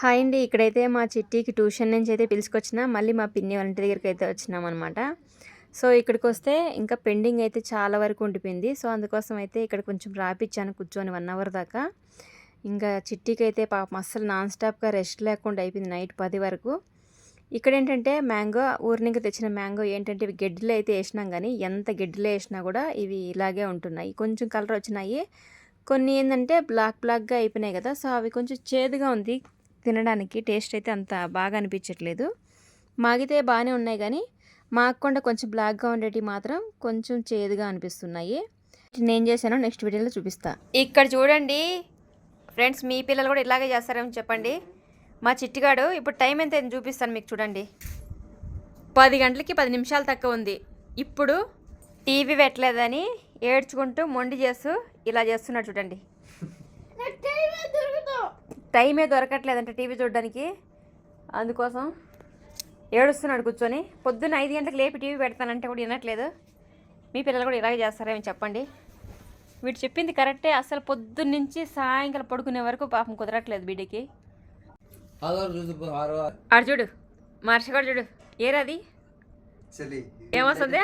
Hi అండి. ఇక్కడైతే మా చిట్టికి ట్యూషన్ నుంచి అయితే పిలుచుకొచ్చిన మళ్ళీ మా పిన్ని వాళ్ళ ఇంటి దగ్గరికి అయితే వచ్చినాం అనమాట సో ఇక్కడికి వస్తే ఇంకా పెండింగ్ అయితే చాలా వరకు ఉండిపోయింది. సో అందుకోసం అయితే ఇక్కడ కొంచెం రాపిచ్చాను కూర్చొని వన్ అవర్ దాకా. ఇంకా చిట్టికి అయితే పాపం అస్సలు నాన్ స్టాప్గా రెస్ట్ లేకుండా అయిపోయింది నైట్ పది వరకు. ఇక్కడ ఏంటంటే మ్యాంగో ఊరి నుంచి తెచ్చిన మ్యాంగో ఏంటంటే ఇవి గడ్డిలో అయితే వేసినాం కానీ ఎంత గడ్డిలో వేసినా కూడా ఇవి ఇలాగే ఉంటున్నాయి. కొంచెం కలర్ వచ్చినాయి. కొన్ని ఏంటంటే బ్లాక్ బ్లాక్గా అయిపోయినాయి కదా సో అవి కొంచెం చేదుగా ఉంది. తినడానికి టేస్ట్ అయితే అంత బాగా అనిపించట్లేదు. మాగితే బాగానే ఉన్నాయి కానీ మాగకుండా కొంచెం బ్లాక్గా ఉండేటివి మాత్రం కొంచెం చేదుగా అనిపిస్తున్నాయి. నేను చేశాను నెక్స్ట్ వీడియోలో చూపిస్తా. ఇక్కడ చూడండి ఫ్రెండ్స్ మీ పిల్లలు కూడా ఇలాగే చేస్తారేమో చెప్పండి. మా చిట్టిగాడు ఇప్పుడు టైం ఎంత చూపిస్తాను మీకు చూడండి. పది గంటలకి పది నిమిషాలు తక్కువ ఉంది. ఇప్పుడు టీవీ పెట్టలేదని ఏడ్చుకుంటూ మొండి చేస్తూ ఇలా చేస్తున్నాడు చూడండి. టైమే దొరకట్లేదంట టీవీ చూడడానికి. అందుకోసం ఏడుస్తున్నాడు కూర్చొని. పొద్దున్న ఐదు గంటలకు లేపి టీవీ పెడతానంటే కూడా వినట్లేదు. మీ పిల్లలు కూడా ఇలాగే చేస్తారేమో చెప్పండి. వీడు చెప్పింది కరెక్టే. అసలు పొద్దున్న నుంచి సాయంకాలం పడుకునే వరకు పాపం కుదరట్లేదు ఆరు ఆడు చూడు. మర్షగాడు చూడు. ఏరాది ఏమొస్తుంది?